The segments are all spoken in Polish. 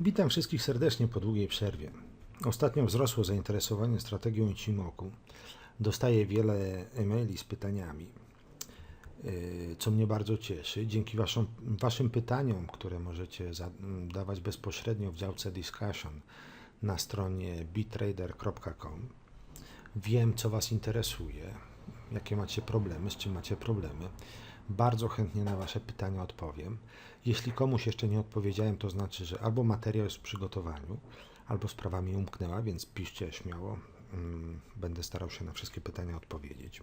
Witam wszystkich serdecznie po długiej przerwie. Ostatnio wzrosło zainteresowanie strategią Ichimoku. Dostaję wiele e-maili z pytaniami, yy, co mnie bardzo cieszy. Dzięki waszą, Waszym pytaniom, które możecie zadawać bezpośrednio w działce Discussion na stronie bitrader.com, wiem, co Was interesuje, jakie macie problemy, z czym macie problemy. Bardzo chętnie na Wasze pytania odpowiem. Jeśli komuś jeszcze nie odpowiedziałem, to znaczy, że albo materiał jest w przygotowaniu, albo sprawa mi umknęła, więc piszcie śmiało. Mm, Będę starał się na wszystkie pytania odpowiedzieć.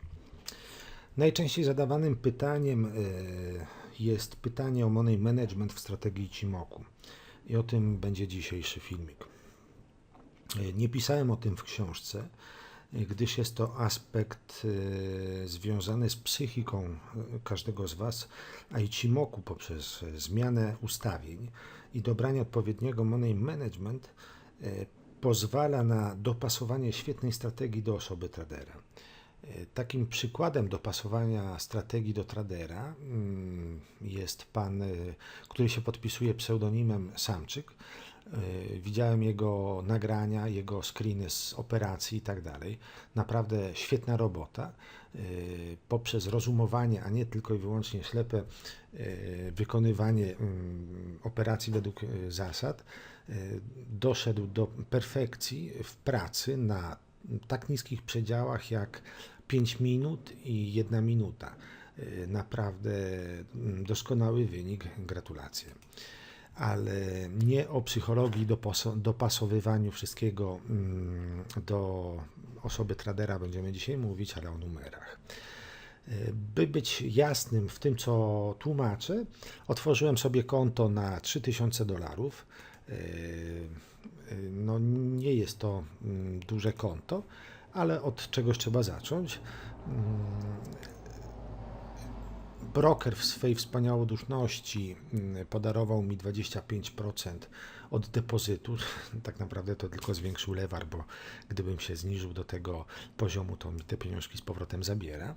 Najczęściej zadawanym pytaniem y, jest pytanie o money management w strategii Cimoku. I o tym będzie dzisiejszy filmik. Y, Nie pisałem o tym w książce, gdyż jest to aspekt y, związany z psychiką y, każdego z Was, a i Cimoku poprzez y, zmianę ustawień i dobranie odpowiedniego money management pozwala na dopasowanie świetnej strategii do osoby tradera. Takim przykładem dopasowania strategii do tradera mm, jest pan, który się podpisuje pseudonimem Samczyk. Y, Widziałem jego nagrania, jego screeny z operacji i tak dalej. Naprawdę świetna robota. Y, Poprzez rozumowanie, a nie tylko i wyłącznie ślepe y, wykonywanie mm, operacji według zasad, doszedł do perfekcji w pracy na tak niskich przedziałach jak 5 minut i 1 minuta. Naprawdę mm, doskonały wynik, gratulacje. Ale nie o psychologii, dopaso- dopasowywaniu wszystkiego mm, do osoby tradera będziemy dzisiaj mówić, ale o numerach. Y, By być jasnym w tym, co tłumaczę, otworzyłem sobie konto na 3000 dolarów. Y, y, No, nie jest to mm, duże konto, ale od czegoś trzeba zacząć. Broker w swej wspaniałoduszności mm, podarował mi 25% od depozytu. Tak naprawdę to tylko zwiększył lewar, bo gdybym się zniżył do tego poziomu, to mi te pieniążki z powrotem zabiera.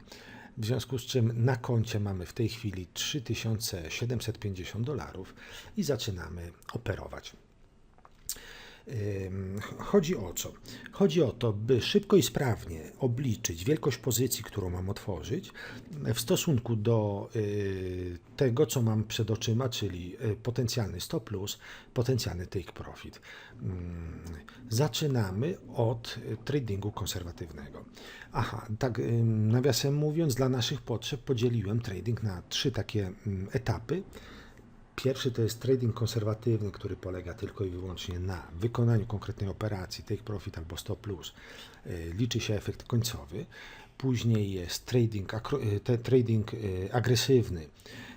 W związku z czym na koncie mamy w tej chwili 3750 dolarów i zaczynamy operować. Chodzi o co? Chodzi o to, by szybko i sprawnie obliczyć wielkość pozycji, którą mam otworzyć, w stosunku do y, tego, co mam przed oczyma, czyli y, potencjalny stop loss, potencjalny take profit. Ym, Zaczynamy od y, tradingu konserwatywnego. Aha, tak nawiasem mówiąc, dla naszych potrzeb podzieliłem trading na trzy takie ym, etapy. Pierwszy to jest trading konserwatywny, który polega tylko i wyłącznie na wykonaniu konkretnej operacji, take profit albo stop loss. Y, Liczy się efekt końcowy. Później jest trading, te, trading y, agresywny,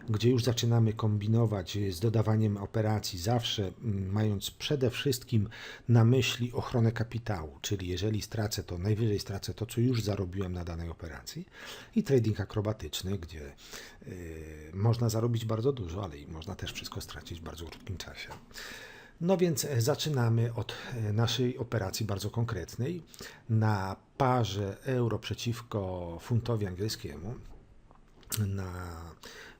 gdzie już zaczynamy kombinować z dodawaniem operacji, zawsze mając przede wszystkim na myśli ochronę kapitału, czyli jeżeli stracę, to najwyżej stracę to, co już zarobiłem na danej operacji. I trading akrobatyczny, gdzie y, można zarobić bardzo dużo, ale i można też wszystko stracić w bardzo krótkim czasie. No więc e, zaczynamy od e, naszej operacji bardzo konkretnej na parze euro przeciwko funtowi angielskiemu. Na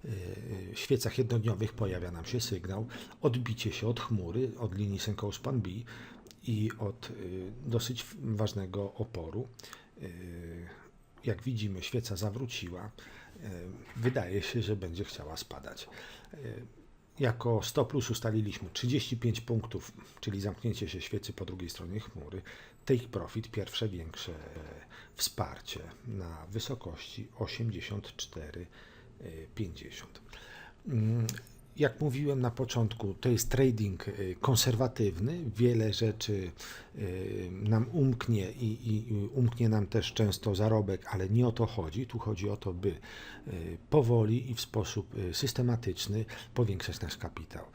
y, świecach jednodniowych pojawia nam się sygnał odbicie się od chmury, od linii Senko Span B i od dosyć ważnego oporu. Jak widzimy, świeca zawróciła. Wydaje się, że będzie chciała spadać. Jako stop plus ustaliliśmy 35 punktów, czyli zamknięcie się świecy po drugiej stronie chmury. Take profit, pierwsze większe e, wsparcie na wysokości 84,50. Jak mówiłem na początku, to jest trading y, konserwatywny. Wiele rzeczy y, nam umknie i, i umknie nam też często zarobek, ale nie o to chodzi. Tu chodzi o to, by y, powoli i w sposób systematyczny powiększać nasz kapitał.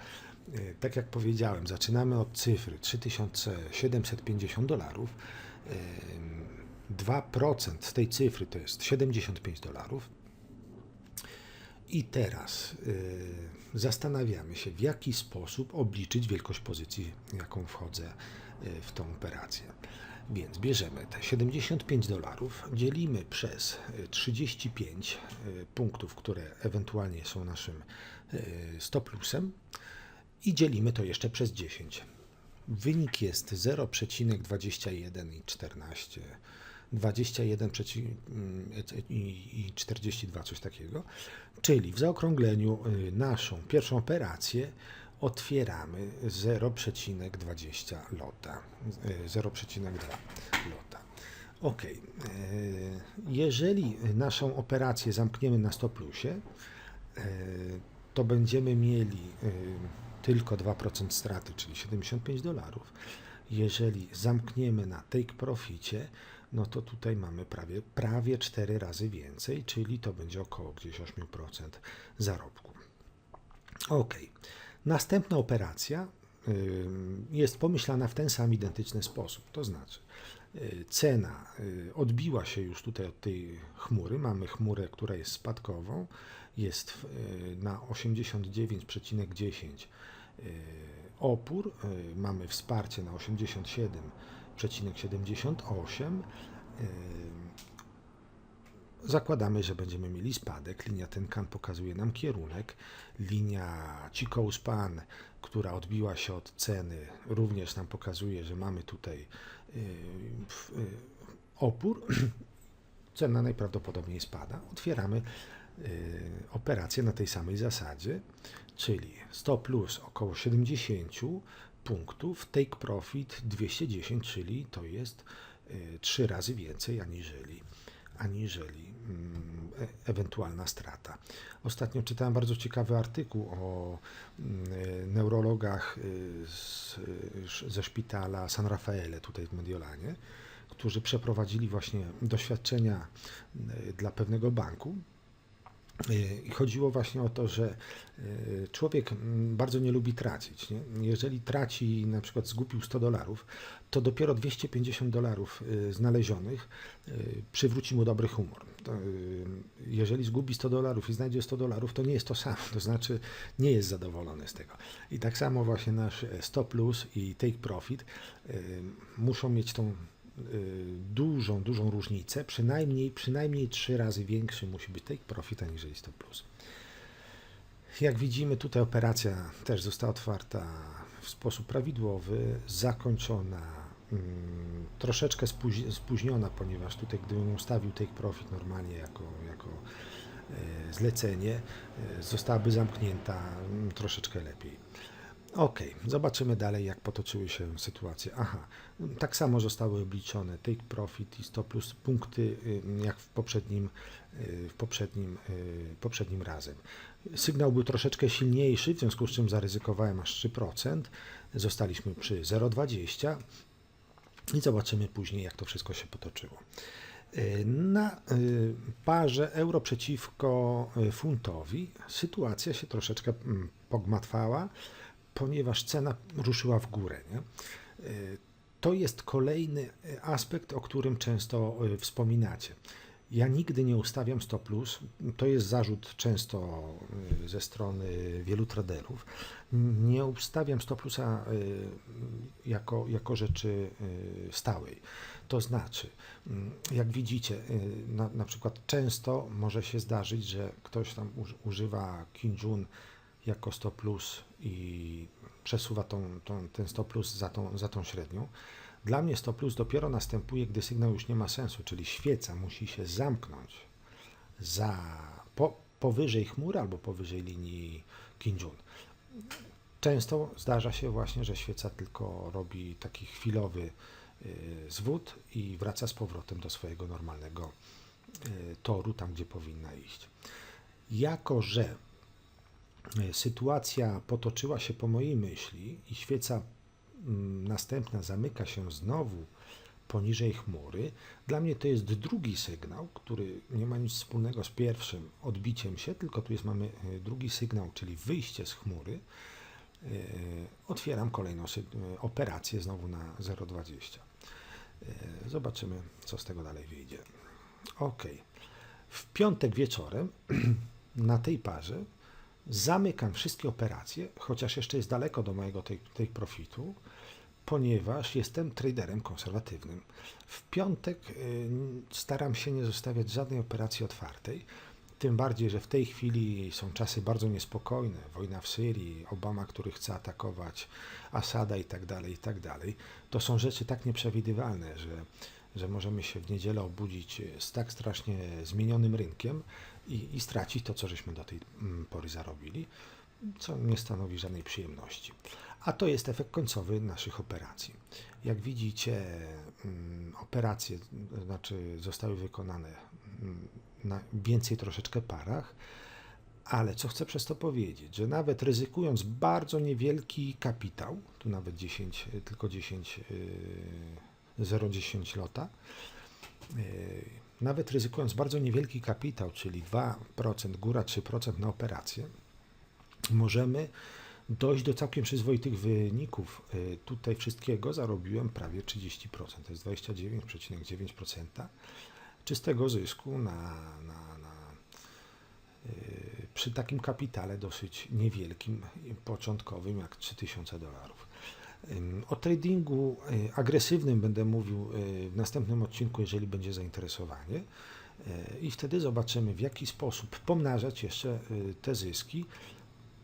Tak jak powiedziałem, zaczynamy od cyfry 3750 dolarów. Ym, 2% z tej cyfry to jest 75 dolarów. I teraz y, zastanawiamy się, w jaki sposób obliczyć wielkość pozycji, jaką wchodzę y, w tą operację. Więc bierzemy te 75 dolarów, dzielimy przez y, 35 y, punktów, które ewentualnie są naszym y, stop i dzielimy to jeszcze przez 10. Wynik jest 0,21 i 14. 21 przeci- mm, i i 42, coś takiego. Czyli w zaokrągleniu y, naszą pierwszą operację otwieramy 0,20 lota. y, 0,2 lota. Ok. Jeżeli naszą operację zamkniemy na 100 plusie, y, to będziemy mieli y, tylko 2% straty, czyli 75 dolarów. Jeżeli zamkniemy na take proficie, no to tutaj mamy prawie, prawie 4 razy więcej, czyli to będzie około gdzieś 8% zarobku. Ok. Następna operacja jest pomyślana w ten sam identyczny sposób, to znaczy y, cena y, odbiła się już tutaj od tej chmury. Mamy chmurę, która jest spadkową, jest y, na 89,10 opór, mamy wsparcie na 87 0,78. Yy, zakładamy, że będziemy mieli spadek. Linia Tenkan pokazuje nam kierunek. Linia Chikospan, która odbiła się od ceny, również nam pokazuje, że mamy tutaj yy, yy, opór. Cena najprawdopodobniej spada. Otwieramy operację na tej samej zasadzie, czyli 100 plus około 70, punktów, take profit 210, czyli to jest y, 3 razy więcej aniżeli, aniżeli mm, e- ewentualna strata. Ostatnio czytałem bardzo ciekawy artykuł o mm, e, neurologach y, z, y, ze szpitala San Raffaele tutaj w Mediolanie, którzy przeprowadzili właśnie doświadczenia y, dla pewnego banku. Y, I chodziło właśnie o to, że y, człowiek bardzo nie lubi tracić. Nie? Jeżeli traci, na przykład zgubił 100 dolarów, to dopiero 250 dolarów y, znalezionych przywróci mu dobry humor. Jeżeli zgubi 100 dolarów i znajdzie 100 dolarów, to nie jest to samo, to znaczy nie jest zadowolony z tego. I tak samo właśnie nasz e, 100 plus i take profit muszą mieć tą dużą, dużą różnicę, przynajmniej, przynajmniej trzy razy większy musi być take profit aniżeli 100 plus. Jak widzimy, tutaj operacja też została otwarta w sposób prawidłowy, zakończona, mm, troszeczkę spóź- spóźniona, ponieważ tutaj, gdybym ustawił take profit normalnie jako, jako e, zlecenie, e, zostałaby zamknięta mm, troszeczkę lepiej. Ok, zobaczymy dalej, jak potoczyły się sytuacje. Aha, tak samo zostały obliczone take profit i 100 plus punkty, y, jak w poprzednim, y, w poprzednim, y, poprzednim razem. Sygnał był troszeczkę silniejszy, w związku z czym zaryzykowałem aż 3%. Zostaliśmy przy 0,20 i zobaczymy później, jak to wszystko się potoczyło. Na parze euro przeciwko funtowi sytuacja się troszeczkę mm, pogmatwała, ponieważ cena ruszyła w górę. Nie? Y, To jest kolejny aspekt, o którym często y, wspominacie. Ja nigdy nie ustawiam 100 plus. To jest zarzut często y, ze strony wielu traderów. Nie ustawiam 100 plusa jako, jako rzeczy stałej. To znaczy, mm, jak widzicie, na, na przykład często może się zdarzyć, że ktoś tam uż- używa Kinjun jako 100 plus i przesuwa tą, tą, ten 100 plus za tą, za tą średnią. Dla mnie 100 plus dopiero następuje, gdy sygnał już nie ma sensu, czyli świeca musi się zamknąć za, po, powyżej chmury albo powyżej linii Kinjun. Często zdarza się właśnie, że świeca tylko robi taki chwilowy y, zwód i wraca z powrotem do swojego normalnego y, toru, tam gdzie powinna iść. Jako, że sytuacja potoczyła się po mojej myśli i świeca mm, następna zamyka się znowu poniżej chmury, dla mnie to jest drugi sygnał, który nie ma nic wspólnego z pierwszym odbiciem się, tylko tu jest mamy y, drugi sygnał, czyli wyjście z chmury. Y, Otwieram kolejną operację znowu na 0,20. Y, Zobaczymy, co z tego dalej wyjdzie. Ok. W piątek wieczorem na tej parze zamykam wszystkie operacje, chociaż jeszcze jest daleko do mojego tej, tej profitu, ponieważ jestem traderem konserwatywnym. W piątek y, staram się nie zostawiać żadnej operacji otwartej, Tym bardziej, że w tej chwili są czasy bardzo niespokojne. Wojna w Syrii, Obama, który chce atakować Asada i tak dalej, i tak dalej. To są rzeczy tak nieprzewidywalne, że, że możemy się w niedzielę obudzić z tak strasznie zmienionym rynkiem i, i stracić to, co żeśmy do tej mm, pory zarobili, co nie stanowi żadnej przyjemności. A to jest efekt końcowy naszych operacji. Jak widzicie, mm, operacje znaczy zostały wykonane mm, na więcej troszeczkę parach, ale co chcę przez to powiedzieć, że nawet ryzykując bardzo niewielki kapitał, tu nawet 10, tylko 10, yy, 0,10 lota, yy, nawet ryzykując bardzo niewielki kapitał, czyli 2%, góra 3% na operację, możemy dojść do całkiem przyzwoitych wyników. Y, Tutaj wszystkiego zarobiłem prawie 30%, to jest 29,9% czystego zysku na, na, na, y, przy takim kapitale dosyć niewielkim, początkowym, jak 3000 dolarów. O tradingu y, agresywnym będę mówił y, w następnym odcinku, jeżeli będzie zainteresowanie. Y, I wtedy zobaczymy, w jaki sposób pomnażać jeszcze te zyski,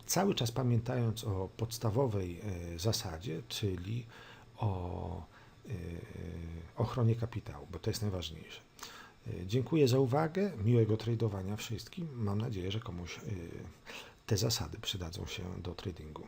cały czas pamiętając o podstawowej zasadzie, czyli o ochronie kapitału, bo to jest najważniejsze. Dziękuję za uwagę, miłego tradowania wszystkim. Mam nadzieję, że komuś te zasady przydadzą się do tradingu.